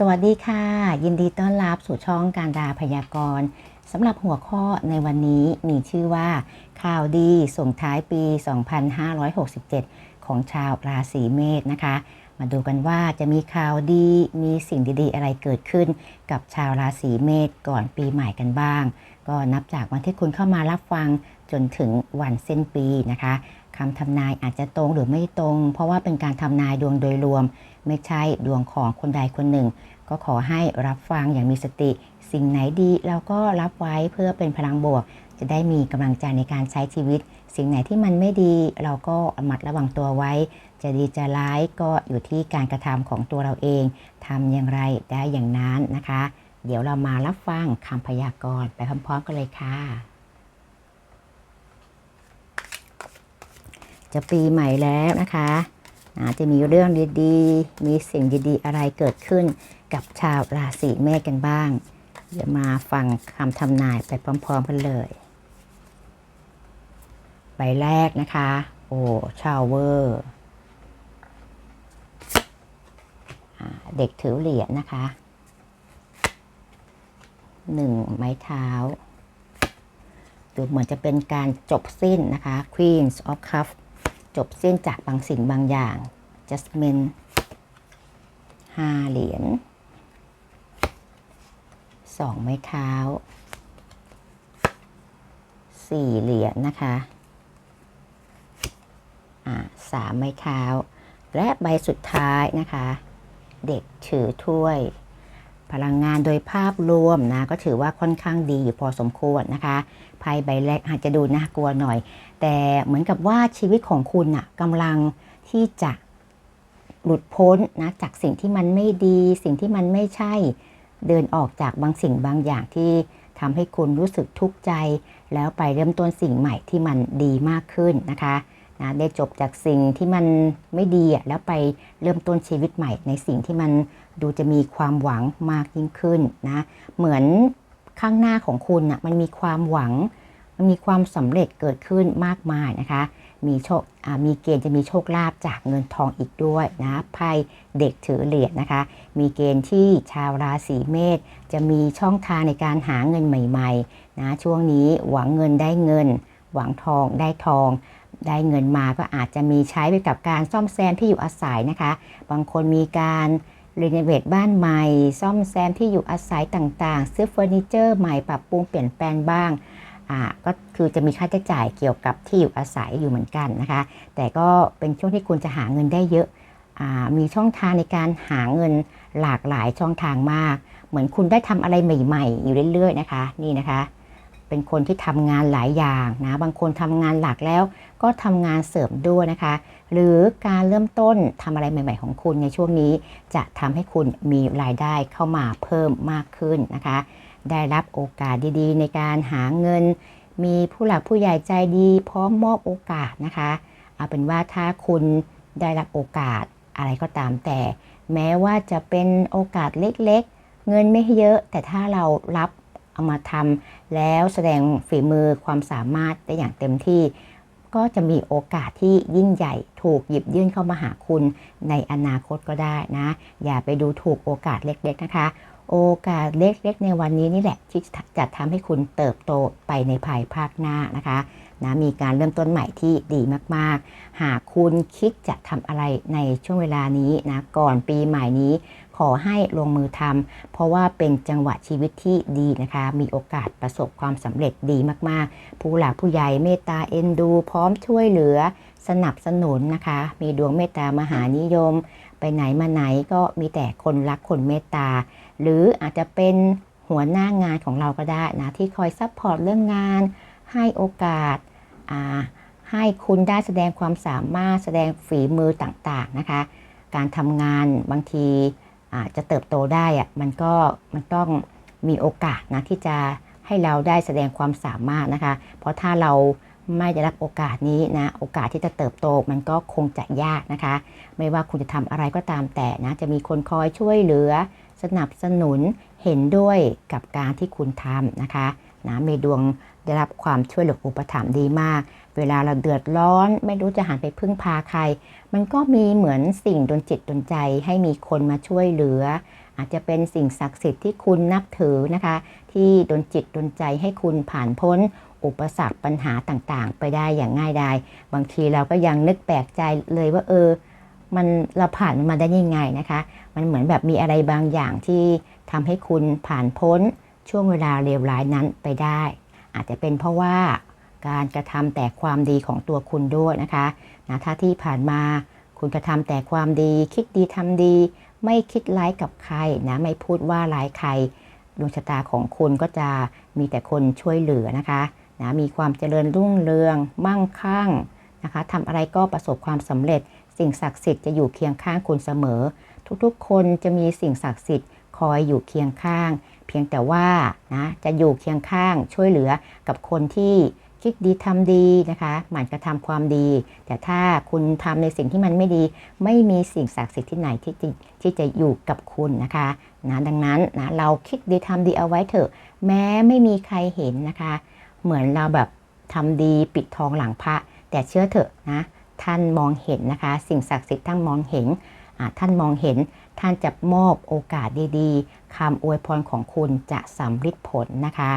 สวัสดีค่ะ ยินดีต้อนรับสู่ช่องการดาพยากรณ์สำหรับหัวข้อในวันนี้มีชื่อว่า ข่าวดีส่งท้ายปี 2567 ของชาวราศีเมษนะคะ มาดูกันว่าจะมีข่าวดีมีสิ่งดีๆ อะไรเกิดขึ้นกับชาวราศีเมษก่อนปีใหม่กันบ้าง ก็นับจากวันที่คุณเข้ามารับฟังจนถึงวันสิ้นปีนะคะ คำทำนายอาจจะตรงหรือไม่ตรง เพราะว่าเป็นการทำนายดวงโดยรวม ไม่ใช่ดวงของคนใดคนหนึ่ง ก็ขอให้รับฟังอย่างมีสติ สิ่งไหนดีเราก็รับไว้เพื่อเป็นพลังบวก จะได้มีกำลังใจในการใช้ชีวิต สิ่งไหนที่มันไม่ดีเราก็ระมัดระวังตัวไว้ จะดีจะร้ายก็อยู่ที่การกระทำของตัวเราเองทำอย่างไรได้อย่างนั้นนะคะ เดี๋ยวเรามารับฟังคำพยากรณ์ไปพร้อมๆกันเลยค่ะ จะปีใหม่แล้วนะคะอาจจะมีเรื่องดีๆ มีสิ่งดีๆ อะไรเกิดขึ้นกับชาวราศีเมษกันบ้าง เดี๋ยวมาฟังคำทำนายไปพร้อมๆกันเลย ใบแรกนะคะ โอ้ชาวเวอร์เด็กถือเหรียญนะคะหนึ่งไม้เท้า ดูเหมือนจะเป็นการจบสิ้นนะคะ Queen of Cups จบสิ้นจากบางสิ่งบางอย่าง Jasmine ห้าเหรียญสองไม้เท้าสี่เหรียญนะคะอ่าสามไม้เท้า และใบสุดท้ายนะคะ เด็กถือถ้วย พลังงานโดยภาพรวมนะก็ถือว่าค่อนข้างดีอยู่พอสมควรนะคะไพ่ใบแรกอาจจะดูน่ากลัวหน่อย แต่เหมือนกับว่าชีวิตของคุณน่ะกำลังที่จะหลุดพ้นนะจากสิ่งที่มันไม่ดี สิ่งที่มันไม่ใช่ เดินออกจากบางสิ่งบางอย่างที่ทำให้คุณรู้สึกทุกข์ใจ แล้วไปเริ่มต้นสิ่งใหม่ที่มันดีมากขึ้นนะคะนะได้จบจากสิ่งที่มันไม่ดีแล้วไปเริ่มต้นชีวิตใหม่ในสิ่งที่มัน ดูจะมีความหวังมากยิ่งขึ้นนะ เหมือนข้างหน้าของคุณน่ะมันมีความหวัง มันมีความสำเร็จเกิดขึ้นมากมายนะคะ มีโชคมีเกณฑ์จะมีโชคลาภจากเงินทองอีกด้วยนะไพ่เด็กถือเหรียญนะคะ มีเกณฑ์ที่ชาวราศีเมษจะมีช่องทางในการหาเงินใหม่ๆนะช่วงนี้หวังเงินได้เงิน หวังทองได้ทองได้เงินมาก็อาจจะมีใช้ไปกับการซ่อมแซมที่อยู่อาศัยนะคะ บางคนมีการ รีโนเวทบ้านใหม่ ซ่อมแซมที่อยู่อาศัยต่างๆ ซื้อเฟอร์นิเจอร์ใหม่ปรับปรุงเปลี่ยนแปลงบ้างก็คือจะมีค่าใช้จ่ายเกี่ยวกับที่อยู่อาศัยอยู่เหมือนกันนะคะ แต่ก็เป็นช่วงที่คุณจะหาเงินได้เยอะอมีช่องทางในการหาเงินหลากหลายช่องทางมาก เหมือนคุณได้ทำอะไรใหม่ ๆ อยู่เรื่อยๆนะคะ นี่นะคะ เป็นคนที่ทำงานหลายอย่างนะ บางคนทำงานหลักแล้วก็ทำงานเสริมด้วยนะคะ หรือการเริ่มต้นทำอะไรใหม่ ๆ ของคุณในช่วงนี้ จะทำให้คุณมีรายได้เข้ามาเพิ่มมากขึ้นนะคะ ได้รับโอกาสดีๆ ในการหาเงิน มีผู้หลักผู้ใหญ่ใจดีพร้อมมอบโอกาสนะคะ เอาเป็นว่าถ้าคุณได้รับโอกาสอะไรก็ตามแต่ แม้ว่าจะเป็นโอกาสเล็กๆ เงินไม่เยอะ แต่ถ้าเรารับเอามาทำแล้วแสดงฝีมือความสามารถได้อย่างเต็มที่ ก็จะมีโอกาสที่ยิ่งใหญ่ถูกหยิบยื่นเข้ามาหาคุณในอนาคตก็ได้นะ อย่าไปดูถูกโอกาสเล็กๆนะคะ โอกาสเล็กๆ ในวันนี้นี่แหละที่จะทำให้คุณเติบโตไปในภายภาคหน้านะคะนะมีการเริ่มต้นใหม่ที่ดีมาก ๆ หากคุณคิดจะทำอะไรในช่วงเวลานี้นะก่อนปีใหม่นี้ ขอให้ลงมือทำเพราะว่าเป็นจังหวะชีวิตที่ดีนะคะ มีโอกาสประสบความสำเร็จดีมากๆ ผู้หลักผู้ใหญ่เมตตาเอ็นดู พร้อมช่วยเหลือสนับสนุนนะคะ มีดวงเมตตามหานิยม ไปไหนมาไหนก็มีแต่คนรักคนเมตตา หรืออาจจะเป็นหัวหน้างานของเราก็ได้นะที่คอยซัพพอร์ตเรื่องงาน ให้โอกาสให้คุณได้แสดงความสามารถแสดงฝีมือต่างๆนะคะ การทำงานบางที จจะเติบโตได้อะมันก็มันต้องมีโอกาสนะที่จะให้เราได้แสดงความสามารถนะคะ เพราะถ้าเราไม่ได้รับโอกาสนี้นะโอกาสที่จะเติบโตมันก็คงจะยากนะคะ ไม่ว่าคุณจะทำอะไรก็ตามแต่นะจะมีคนคอยช่วยเหลือ สนับสนุนเห็นด้วยกับการที่คุณทำนะคะนะมีดวงได้รับความช่วยเหลืออุปถัมภ์ดีมาก เวลาเราเดือดร้อน ไม่รู้จะหันไปพึ่งพาใคร มันก็มีเหมือนสิ่งดนจิตดนใจให้มีคนมาช่วยเหลือ อาจจะเป็นสิ่งศักดิ์สิทธิ์ที่คุณนับถือนะคะ ที่ดนจิตดนใจให้คุณผ่านพ้นอุปสรรคปัญหาต่างๆ ไปได้อย่างง่ายดายบางทีเราก็ยังนึกแปลกใจเลยว่าเออ มันเราผ่านมันมาได้ยังไงนะคะ มันเหมือนแบบมีอะไรบางอย่างที่ทำให้คุณผ่านพ้นช่วงเวลาเลวร้ายนั้นไปได้ อาจจะเป็นเพราะว่า การกระทำแต่ความดีของตัวคุณด้วยนะคะนะถ้าที่ผ่านมาคุณกระทำแต่ความดี คิดดีทำดี ไม่คิดร้ายกับใครนะไม่พูดว่าร้ายใครดวงชะตาของคุณก็จะมีแต่คนช่วยเหลือนะคะนะมีความเจริญรุ่งเรือง มั่งคั่งนะคะทำอะไรก็ประสบความสำเร็จ สิ่งศักดิ์สิทธิ์จะอยู่เคียงข้างคุณเสมอ ทุกๆ คนจะมีสิ่งศักดิ์สิทธิ์คอยอยู่เคียงข้าง เพียงแต่ว่านะจะอยู่เคียงข้างช่วยเหลือกับคนที่ คิดดีทำดีนะคะหมั่นกระทำความดี แต่ถ้าคุณทำในสิ่งที่มันไม่ดี ไม่มีสิ่งศักดิ์สิทธิ์ที่ไหนที่จะที่จะอยู่กับคุณนะคะนะดังนั้นนะเราคิดดีทำดีเอาไว้เถอะ แม้ไม่มีใครเห็นนะคะ เหมือนเราแบบทำดีปิดทองหลังพระ แต่เชื่อเถอะนะท่านมองเห็นนะคะ สิ่งศักดิ์สิทธิ์ท่านมองเห็นท่านมองเห็นท่านจะมอบโอกาสดีๆคำอวยพรของคุณจะสำฤทธิ์ผลนะคะ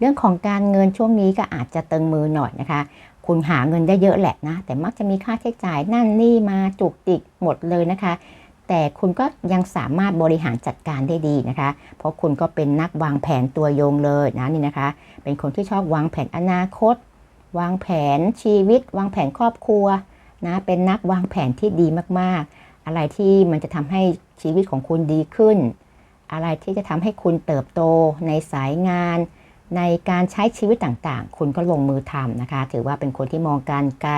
เรื่องของการเงินช่วงนี้ก็อาจจะเติงมือหน่อยนะคะ คุณหาเงินได้เยอะแหละนะ แต่มักจะมีค่าใช้จ่ายนั่นนี่มาจุกจิกหมดเลยนะคะ แต่คุณก็ยังสามารถบริหารจัดการได้ดีนะคะ เพราะคุณก็เป็นนักวางแผนตัวโยงเลยนะนี่นะคะ เป็นคนที่ชอบวางแผนอนาคต วางแผนชีวิต วางแผนครอบครัวนะเป็นนักวางแผนที่ดีมากๆ อะไรที่มันจะทำให้ชีวิตของคุณดีขึ้น อะไรที่จะทำให้คุณเติบโตในสายงาน ในการใช้ชีวิตต่างๆ คุณก็ลงมือทำนะคะ ถือว่าเป็นคนที่มองการไกล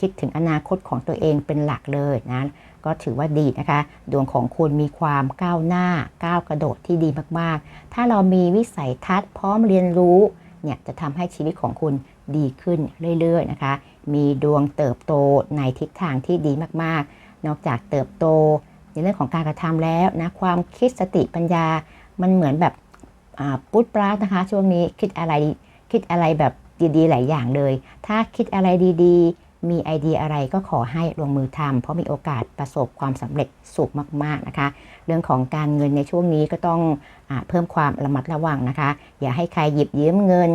คิดถึงอนาคตของตัวเองเป็นหลักเลยนะก็ถือว่าดีนะคะ ดวงของคุณมีความก้าวหน้าก้าวกระโดดที่ดีมากๆ ถ้าเรามีวิสัยทัศน์พร้อมเรียนรู้เนี่ยจะทำให้ชีวิตของคุณดีขึ้นเรื่อยๆนะคะ มีดวงเติบโตในทิศทางที่ดีมากๆ นอกจากเติบโตในเรื่องของการกระทำแล้วนะความคิดสติปัญญามันเหมือนแบบ ปุ๊ดปราดนะคะ ช่วงนี้คิดอะไรคิดอะไรแบบดีๆ หลายอย่างเลย ถ้าคิดอะไรดีๆ มีไอเดียอะไรก็ขอให้ลงมือทำเพราะมีโอกาสประสบความสำเร็จสูงมาก ๆนะคะ เรื่องของการเงินในช่วงนี้ก็ต้องอเพิ่มความระมัดระวังนะคะ อย่าให้ใครหยิบยืมเงิน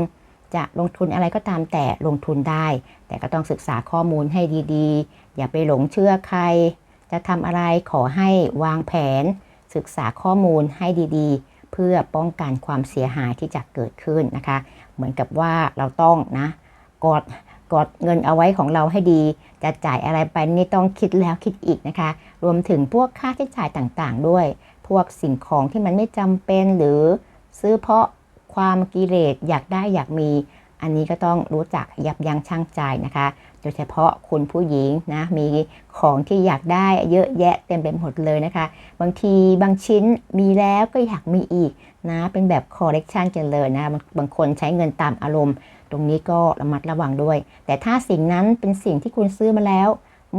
จะลงทุนอะไรก็ตามแต่ลงทุนได้ แต่ก็ต้องศึกษาข้อมูลให้ดีๆ อย่าไปหลงเชื่อใคร จะทำอะไรขอให้วางแผน ศึกษาข้อมูลให้ดีๆ เพื่อป้องกันความเสียหายที่จะเกิดขึ้นนะคะ เหมือนกับว่าเราต้องนะกดกดเงินเอาไว้ของเราให้ดี จะจ่ายอะไรไปนี่ต้องคิดแล้วคิดอีกนะคะ รวมถึงพวกค่าใช้จ่ายต่างๆ ด้วย พวกสิ่งของที่มันไม่จำเป็นหรือซื้อเพราะความกิเลสอยากได้อยากมี อันนี้ก็ต้องรู้จักยับยั้งชั่งใจนะคะ ดยเฉพาะคุณผู้หญิงนะมีของที่อยากได้เยอะแยะเต็มไปหมดเลยนะคะ บางทีบางชิ้นมีแล้วก็อยากมีอีกนะเป็นแบบคอลเลกชันกันเลยนะบางคนใช้เงินตามอารมณ์ ตรงนี้ก็ระมัดระวังด้วย แต่ถ้าสิ่งนั้นเป็นสิ่งที่คุณซื้อมาแล้ว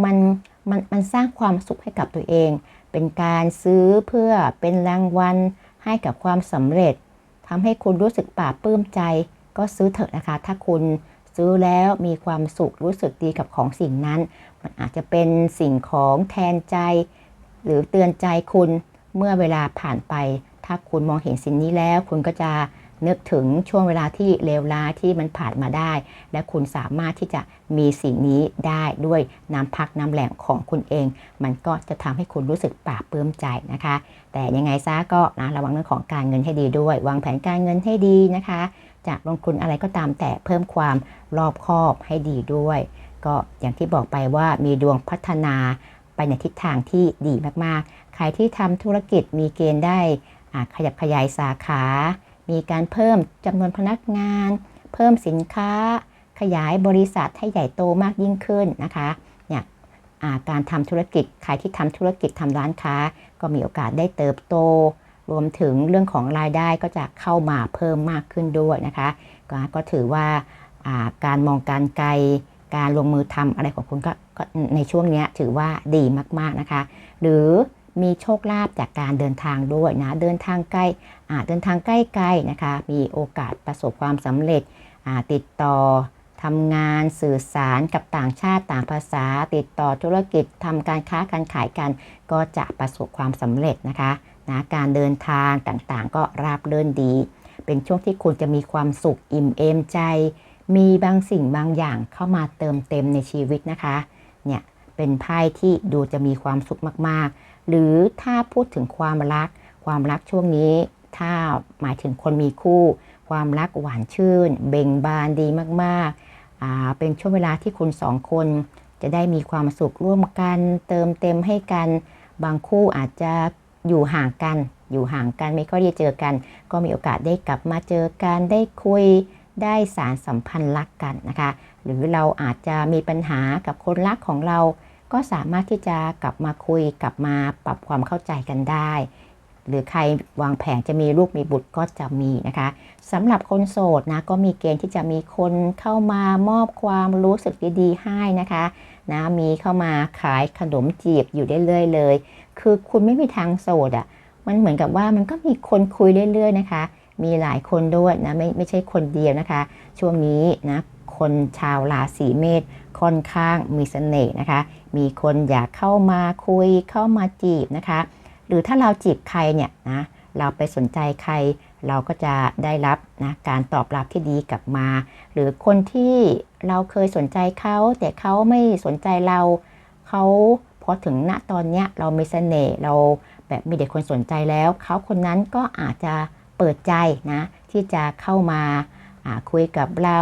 มันมันมันสร้างความสุขให้กับตัวเอง เป็นการซื้อเพื่อเป็นรางวัลให้กับความสำเร็จทำให้คุณรู้สึกปลาบปลื้มใจก็ซื้อเถอะนะคะ ถ้าคุณ ซื้อแล้วมีความสุขรู้สึกดีกับของสิ่งนั้น มันอาจจะเป็นสิ่งของแทนใจ หรือเตือนใจคุณเมื่อเวลาผ่านไป ถ้าคุณมองเห็นสิ่งนี้แล้ว คุณก็จะนึกถึงช่วงเวลาที่เลวร้ายที่มันผ่านมาได้ และคุณสามารถที่จะมีสิ่งนี้ได้ด้วยน้ำพักน้ำแหล่งของคุณเอง มันก็จะทำให้คุณรู้สึกปลาบปลื้มใจนะคะ แต่ยังไงซะก็นะระวังเรื่องของการเงินให้ดีด้วย วางแผนการเงินให้ดีนะคะ จะลงทุนอะไรก็ตามแต่เพิ่มความรอบคอบให้ดีด้วย ก็อย่างที่บอกไปว่ามีดวงพัฒนาไปในทิศทางที่ดีมากๆ ใครที่ทำธุรกิจมีเกณฑ์ได้ขยับขยายสาขา มีการเพิ่มจำนวนพนักงาน เพิ่มสินค้า ขยายบริษัทให้ใหญ่โตมากยิ่งขึ้นนะคะเนี่ยการทำธุรกิจ ใครที่ทำธุรกิจทำร้านค้า ก็มีโอกาสได้เติบโต รวมถึงเรื่องของรายได้ก็จะเข้ามาเพิ่มมากขึ้นด้วยนะคะ ก็ถือว่าการมองการไกล การลงมือทำอะไรของคุณก็ในช่วงนี้ถือว่าดีมากๆนะคะ หรือมีโชคลาภจากการเดินทางด้วยนะ เดินทางใกล้เดินทางใกล้ๆนะคะ มีโอกาสประสบความสำเร็จติดต่อทำงานสื่อสารกับต่างชาติต่างภาษา ติดต่อธุรกิจทำการค้าการขายกัน ก็จะประสบความสำเร็จนะคะ นะการเดินทางต่างๆ ก็ราบเรื่นดี เป็นช่วงที่คุณจะมีความสุขอิ่มเอมใจ มีบางสิ่งบางอย่างเข้ามาเติมเต็มในชีวิตนะคะเนี่ยเป็นไพ่ที่ดูจะมีความสุขมากๆ หรือถ้าพูดถึงความรัก ความรักช่วงนี้ ถ้าหมายถึงคนมีคู่ ความรักหวานชื่น เบ่งบานดีมากๆ เป็นช่วงเวลาที่คุณสองคน จะได้มีความสุขร่วมกัน เติมเต็มให้กัน บางคู่อาจจะ อยู่ห่างกัน อยู่ห่างกันไม่ค่อยได้เจอกัน ก็มีโอกาสได้กลับมาเจอกันได้คุยได้สารสัมพันธ์รักกันนะคะ หรือเราอาจจะมีปัญหากับคนรักของเรา ก็สามารถที่จะกลับมาคุยกลับมาปรับความเข้าใจกันได้ หรือใครวางแผนจะมีลูกมีบุตรก็จะมีนะคะสำหรับคนโสดนะก็มีเกณฑ์ที่จะมีคนเข้ามามอบความรู้สึกดีๆให้นะคะนะมีเข้ามาขายขนมจีบอยู่เรื่อยๆเลย คือคุณไม่มีทางโสดอะ่ะ มันเหมือนกับว่ามันก็มีคนคุยเรื่อย ๆ นะคะ มีหลายคนด้วยนะไม่ไม่ใช่คนเดียวนะคะ ช่วงนี้นะคนชาวราศีเมษค่อนข้างมีเสน่ห์นะคะ มีคนอยากเข้ามาคุยเข้ามาจีบนะคะ หรือถ้าเราจีบใครเนี่ยนะเราไปสนใจใคร เราก็จะได้รับนะการตอบรับที่ดีกลับมา หรือคนที่เราเคยสนใจเขาแต่เขาไม่สนใจเราเขา พอถึงณตอนเนี้ยเรามีเสน่ห์เราแบบมีเด็กคนสนใจแล้ว เขาคนนั้นก็อาจจะเปิดใจนะที่จะเข้ามาคุยกับเรา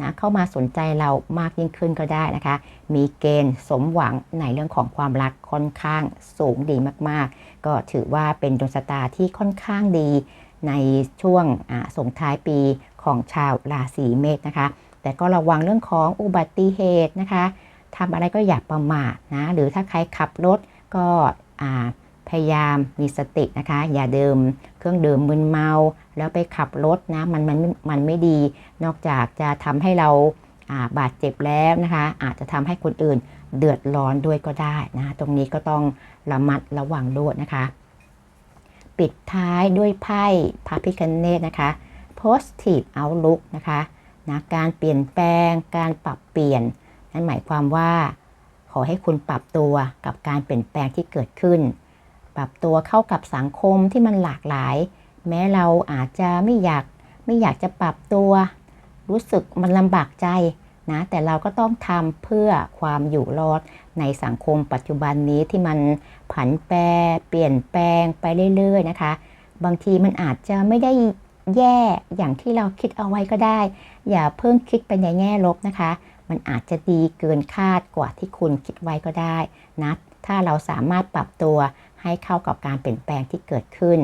นะเข้ามาสนใจเรามากยิ่งขึ้นก็ได้นะคะ มีเกณฑ์สมหวังในเรื่องของความรักค่อนข้างสูงดีมากๆ ก็ถือว่าเป็นดวงชะตาที่ค่อนข้างดีในช่วงส่งท้ายปีของชาวราศีเมษนะคะ แต่ก็ระวังเรื่องของอุบัติเหตุนะคะ ทำอะไรก็อย่าประมาทนะ หรือถ้าใครขับรถก็พยายามมีสตินะคะ อย่าดื่มเครื่องดื่มมึนเมา แล้วไปขับรถนะมันมันมันไม่ดี นอกจากจะทำให้เราบาดเจ็บแล้วนะคะ อาจจะทำให้คนอื่นเดือดร้อนด้วยก็ได้นะตรงนี้ก็ต้องระมัดระวังด้วยนะคะ ปิดท้ายด้วยไพ่พระพิคเนตนะคะ positive outlook นะคะนะการเปลี่ยนแปลงการปรับเปลี่ยน นั่นหมายความว่า ขอให้คุณปรับตัวกับการเปลี่ยนแปลงที่เกิดขึ้น ปรับตัวเข้ากับสังคมที่มันหลากหลาย แม้เราอาจจะไม่อยากไม่อยากจะปรับตัว รู้สึกมันลำบากใจนะแต่เราก็ต้องทำเพื่อความอยู่รอดในสังคมปัจจุบันนี้ที่มันผันแปรเปลี่ยนแปลงไปเรื่อยๆนะคะ บางทีมันอาจจะไม่ได้แย่อย่างที่เราคิดเอาไว้ก็ได้ อย่าเพิ่งคิดไปในแง่ลบนะคะ มันอาจจะดีเกินคาดกว่าที่คุณคิดไว้ก็ได้นะถ้าเราสามารถปรับตัวให้เข้ากับการเปลี่ยนแปลงที่เกิดขึ้น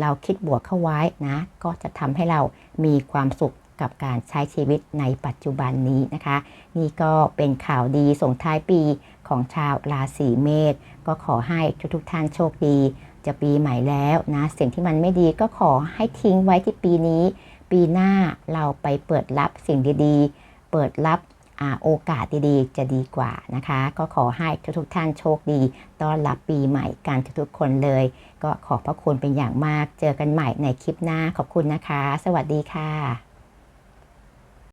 เราคิดบวกเข้าไว้นะ ก็จะทำให้เรามีความสุขกับการใช้ชีวิตในปัจจุบันนี้นะคะ นี่ก็เป็นข่าวดีส่งท้ายปีของชาวราศีเมษก็ขอให้ทุกๆท่านโชคดี จะปีใหม่แล้วนะสิ่งที่มันไม่ดีก็ขอให้ทิ้งไว้ที่ปีนี้ ปีหน้าเราไปเปิดรับสิ่งดีๆ เปิดรับ โอกาสดีๆ จะดีกว่านะคะ ก็ขอให้ทุกๆท่านโชคดี ต้อนรับปีใหม่กันทุกๆคนเลย ก็ขอบพระคุณเป็นอย่างมาก เจอกันใหม่ในคลิปหน้าขอบคุณนะคะ สวัสดีค่ะ